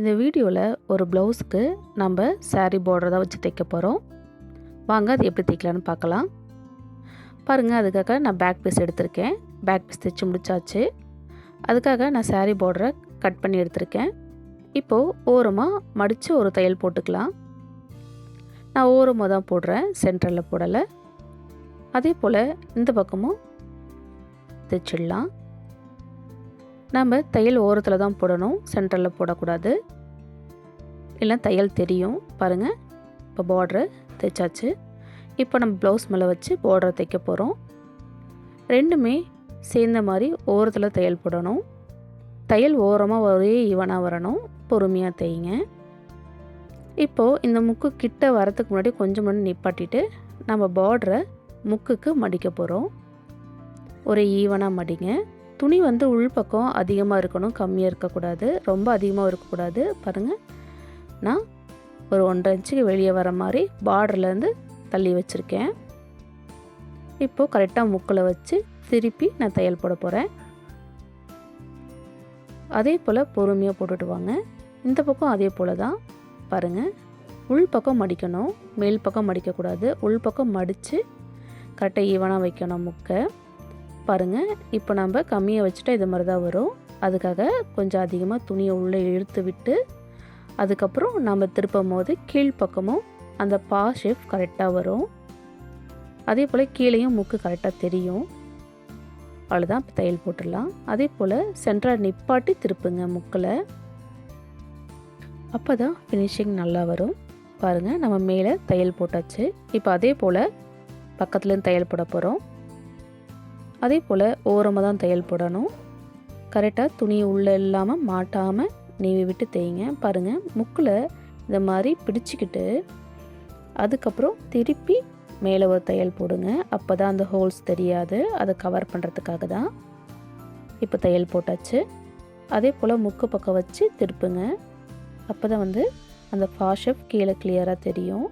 இந்த வீடியோவில் ஒரு ப்ளவுஸுக்கு நம்ம சாரீ border தான் வச்சு தைக்க போகிறோம் வாங்க அது எப்படி தைக்கலான்னு பார்க்கலாம். பாருங்கள் அதுக்காக நான் பேக் பீஸ் எடுத்திருக்கேன். பேக் பீஸ் தைச்சு முடிச்சாச்சு. அதுக்காக நான் சாரீ பார்டரை கட் பண்ணி எடுத்திருக்கேன். இப்போது ஓரமாக மடித்து ஒரு தையல் போட்டுக்கலாம். நான் ஓரமாக தான் போடுறேன் சென்டரில் போடலை. அதே போல் இந்த பக்கமும் தைச்சிடலாம். நம்ம தையல் ஓரத்தில் தான் போடணும் சென்டரில் போடக்கூடாது. இல்லை தையல் தெரியும் பாருங்கள் இப்போ பார்ட்ரு தைச்சாச்சு. இப்போ நம்ம ப்ளவுஸ் மேலே வச்சு பார்டரை தைக்க போகிறோம் ரெண்டுமே சேர்ந்த மாதிரி ஓரத்தில் தையல் போடணும். தையல் ஓரமாக ஒரே ஈவனாக வரணும். பொறுமையாக தைங்க. இப்போது இந்த முக்கு கிட்ட வரத்துக்கு முன்னாடி கொஞ்சம் மணி நிப்பாட்டிட்டு நம்ம பார்டரை முக்குக்கு மடிக்க போகிறோம் ஒரு ஈவனாக மடிங்க. துணி வந்து உள்பக்கம் அதிகமாக இருக்கணும் கம்மியாக இருக்கக்கூடாது ரொம்ப அதிகமாக இருக்கக்கூடாது. பாருங்கள் நான் ஒரு ஒன்றரை இன்ச்சுக்கு வெளியே வர மாதிரி பார்டர்லேருந்து தள்ளி வச்சுருக்கேன். இப்போது கரெக்டாக முக்கில் வச்சு திருப்பி நான் தையல் போட போகிறேன் அதே போல் பொறுமையாக போட்டுட்டு வாங்க. இந்த பக்கம் அதே போல் தான். பாருங்கள் உள் பக்கம் மடிக்கணும். மேல் பக்கம் மடிக்கக்கூடாது. உள் பக்கம் மடித்து கரெக்டாக ஈவனாக வைக்கணும் முக்கை. பாருங்கள் இப்போ நம்ம கம்மியாக வச்சுட்டா இது மாதிரி தான் வரும். அதுக்காக கொஞ்சம் அதிகமாக துணியை உள்ளே இழுத்து விட்டு அதுக்கப்புறம் நம்ம திருப்பும் போது கீழ்ப்பக்கமும் அந்த பா ஷேப் கரெக்டாக வரும். அதே போல் கீழேயும் முக்கு கரெக்டாக தெரியும். அவ்வளோதான் இப்போ தையல் போட்டுடலாம். அதே போல் சென்டராக நிப்பாட்டி திருப்புங்க முக்கில். அப்போ தான் ஃபினிஷிங் நல்லா வரும். பாருங்கள் நம்ம மேலே தையல் போட்டாச்சு. இப்போ அதே போல் பக்கத்துலேருந்து தையல் போட போகிறோம் அதே போல் ஓரமாக தான் தையல் போடணும். கரெக்டாக துணி உள்ளே இல்லாமல் மாட்டாமல் நீவி விட்டு தேய்ங்க. பாருங்கள் முக்கில் இந்த மாதிரி பிடிச்சிக்கிட்டு அதுக்கப்புறம் திருப்பி மேலே ஒரு தையல் போடுங்க. அப்போ தான் அந்த ஹோல்ஸ் தெரியாது. அதை கவர் பண்ணுறதுக்காக தான் இப்போ தையல் போட்டாச்சு. அதே போல் முக்கு பக்கம் வச்சு திருப்புங்க. அப்போ தான் வந்து அந்த ஃபாஷப் கீழே கிளியராக தெரியும்.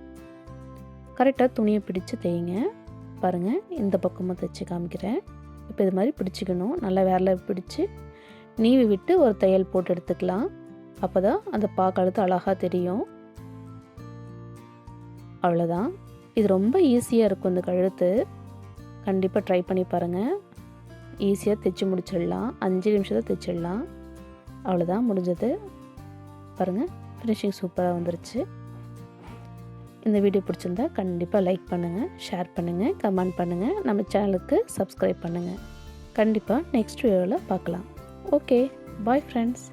கரெக்டாக துணியை பிடிச்சு தேய்ங்க. பாருங்கள் இந்த பக்கமும் தைச்சு காமிக்கிறேன். இப்போ இது மாதிரி பிடிச்சிக்கணும். நல்லா வேரில் பிடிச்சி நீவி விட்டு ஒரு தையல் போட்டு எடுத்துக்கலாம். அப்போ தான் அந்த பாக்கழுத்து அழகாக தெரியும். அவ்வளோதான் இது ரொம்ப ஈஸியாக இருக்கும் இந்த கழுத்து. கண்டிப்பாக ட்ரை பண்ணி பாருங்கள் ஈஸியாக தைச்சி முடிச்சிடலாம். அஞ்சு நிமிஷத்தை தைச்சிடலாம். அவ்வளோதான் முடிஞ்சது. பாருங்கள் ஃபினிஷிங் சூப்பராக வந்துருச்சு. இந்த வீடியோ பிடிச்சிருந்தா கண்டிப்பாக லைக் பண்ணுங்கள் ஷேர் பண்ணுங்கள் கமெண்ட் பண்ணுங்கள் நம்ம சேனலுக்கு சப்ஸ்கிரைப் பண்ணுங்கள் கண்டிப்பாக நெக்ஸ்ட் வீடியோவில் பார்க்கலாம். Okay bye friends